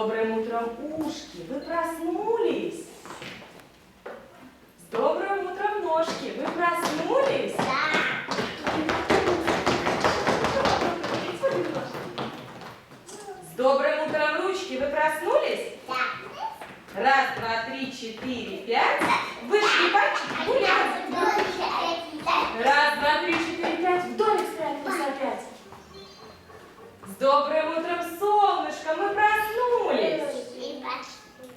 добрым утром, ушки, вы проснулись? С добрым утром, ножки, вы проснулись? С добрым утром, ручки, вы проснулись? Раз, два, три, четыре, пять. Вышли пальчики, гулять. Раз, два, три, четыре, добрым утром, солнышко, мы проснулись.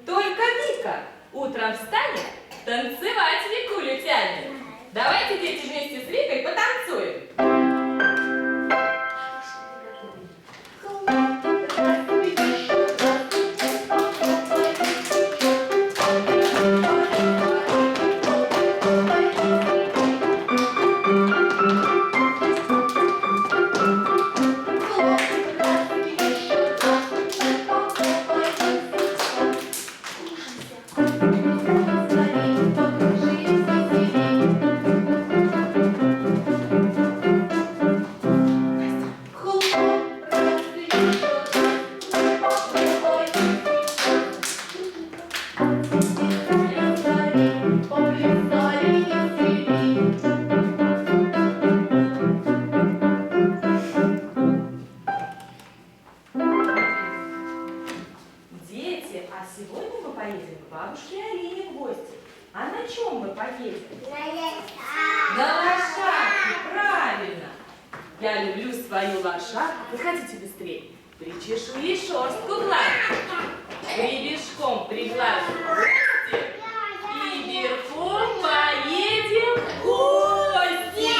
Только Вика утром встанет, танцевать Викулю тянет. Давайте, дети, вместе с гладь. Гребешком. И верхом поедем в гости.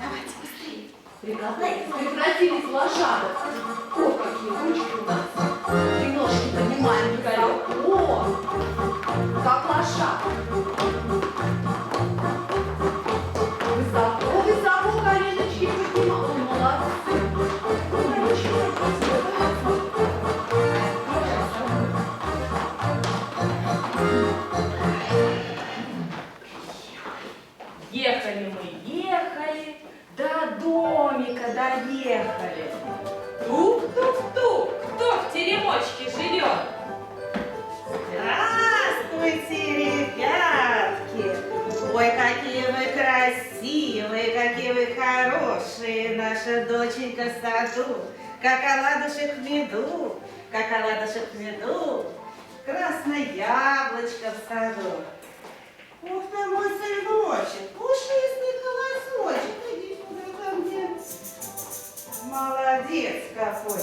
Давайте быстрее. Прекратились лошадок. О, какие ручки у нас. И ножки поднимаем высоко. Как лошадка. Саду, как оладушек в меду, как оладушек в меду, красное яблочко в саду. Ух ты, мой сыночек, пушистый голосочек, иди сюда ко мне. Молодец какой.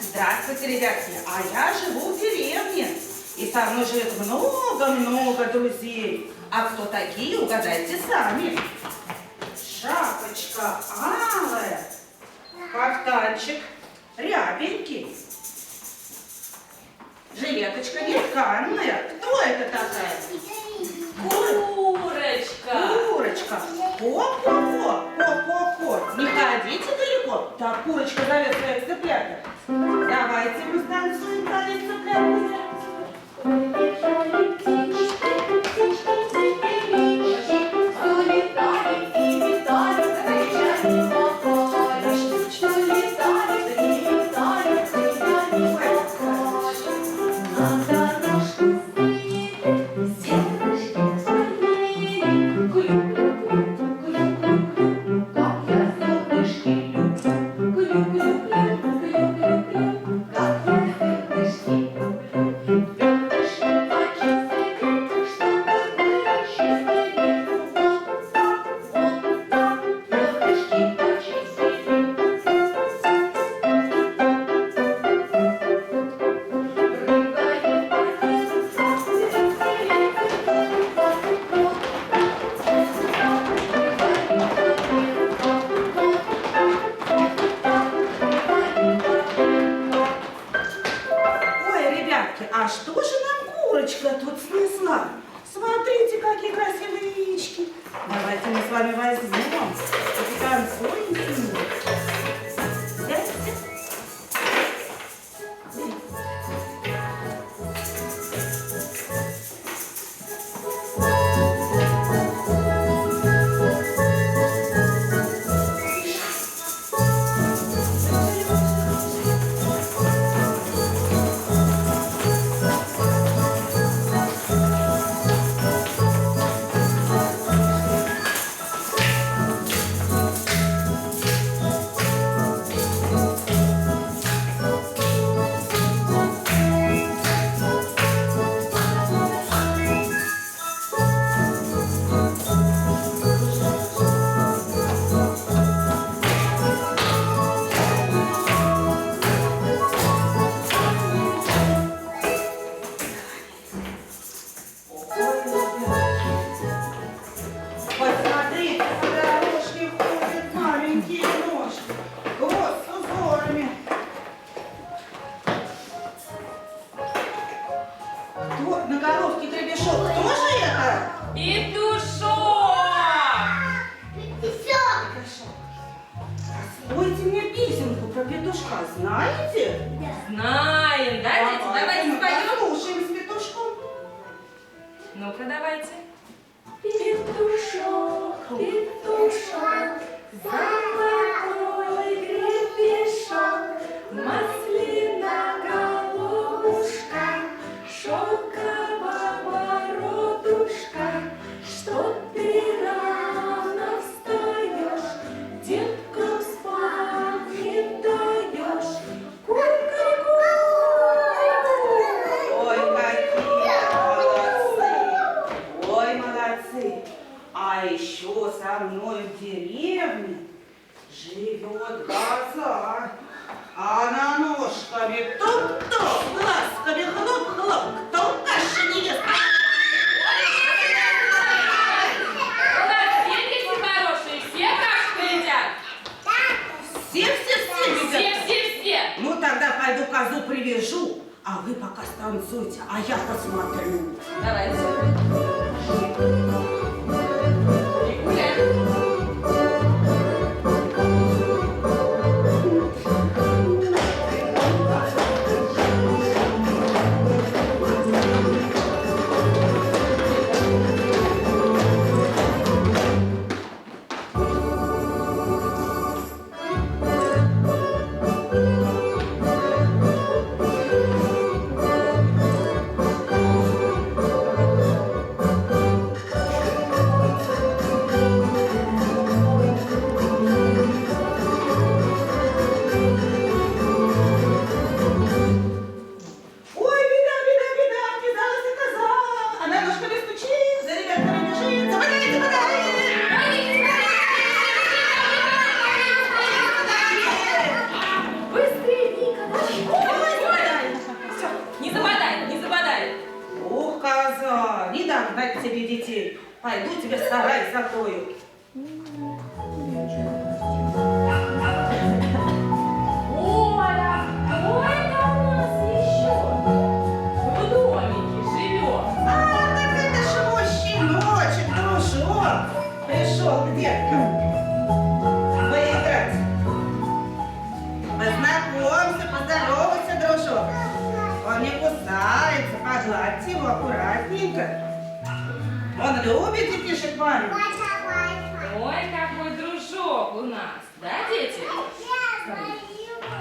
Здравствуйте, ребятки. А я живу в деревне. И со мной живет много-много друзей. А кто такие, угадайте сами. Шапочка алая, кафтанчик рябенький, жилеточка нетканная. Кто это такая? Курочка. Курочка. Ко-ко-ко, ко-ко-ко. Не ходите далеко. Так курочка зовет своих цыпляток. Давайте мы станцуем танец цыпляток. Улетали про петушка знаете? Знаем, да, дети? Давайте мы споем. послушаем с петушком. Ну-ка, давайте. Петушок, петушок, золотой деревне живет коза. Она ножками туп-туп, глазками хлоп-хлоп, кто каши не ест. У нас все дети хорошие, все кашку едят. Все-все-все Все, едят. все, все. Ну тогда пойду козу привяжу, а вы пока станцуйте, а я посмотрю. Давайте. Его аккуратненько. Он любит и пишет маме. Ой, какой дружок у нас, да, дети?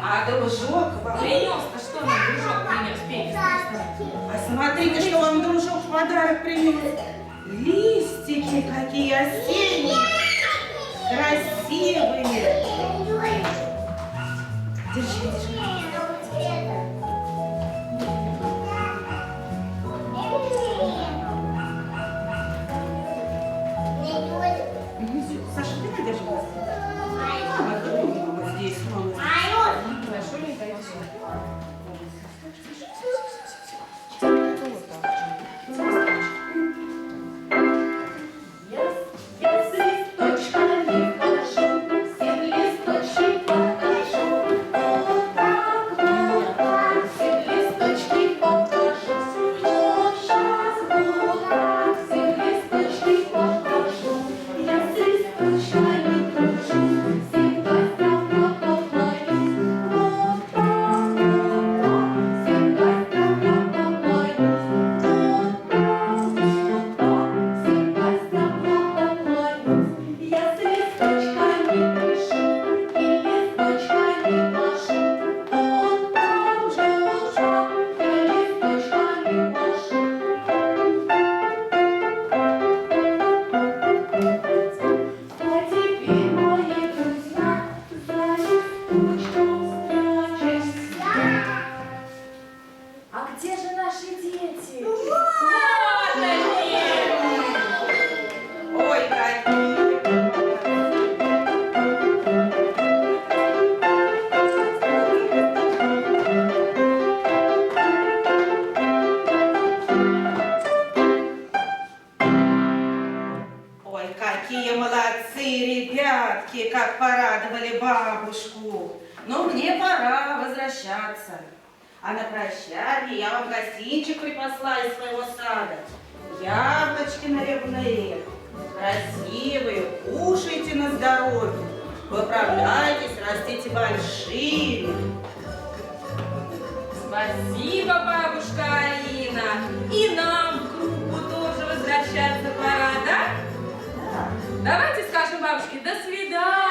А дружок вам... Принес-то что нам дружок принес, Петя? А смотрите, что вам дружок в подарок принес. Листики какие осенние, красивые. Держи, держи. Порадовали бабушку. Но мне пора возвращаться. А на прощание я вам гостинчик припасла из своего сада. Яблочки нарезные, красивые, кушайте на здоровье. Выправляйтесь, растите большими. Спасибо, бабушка Алина. И нам в группу тоже возвращаться пора, да? Давайте скажем бабушке до свидания.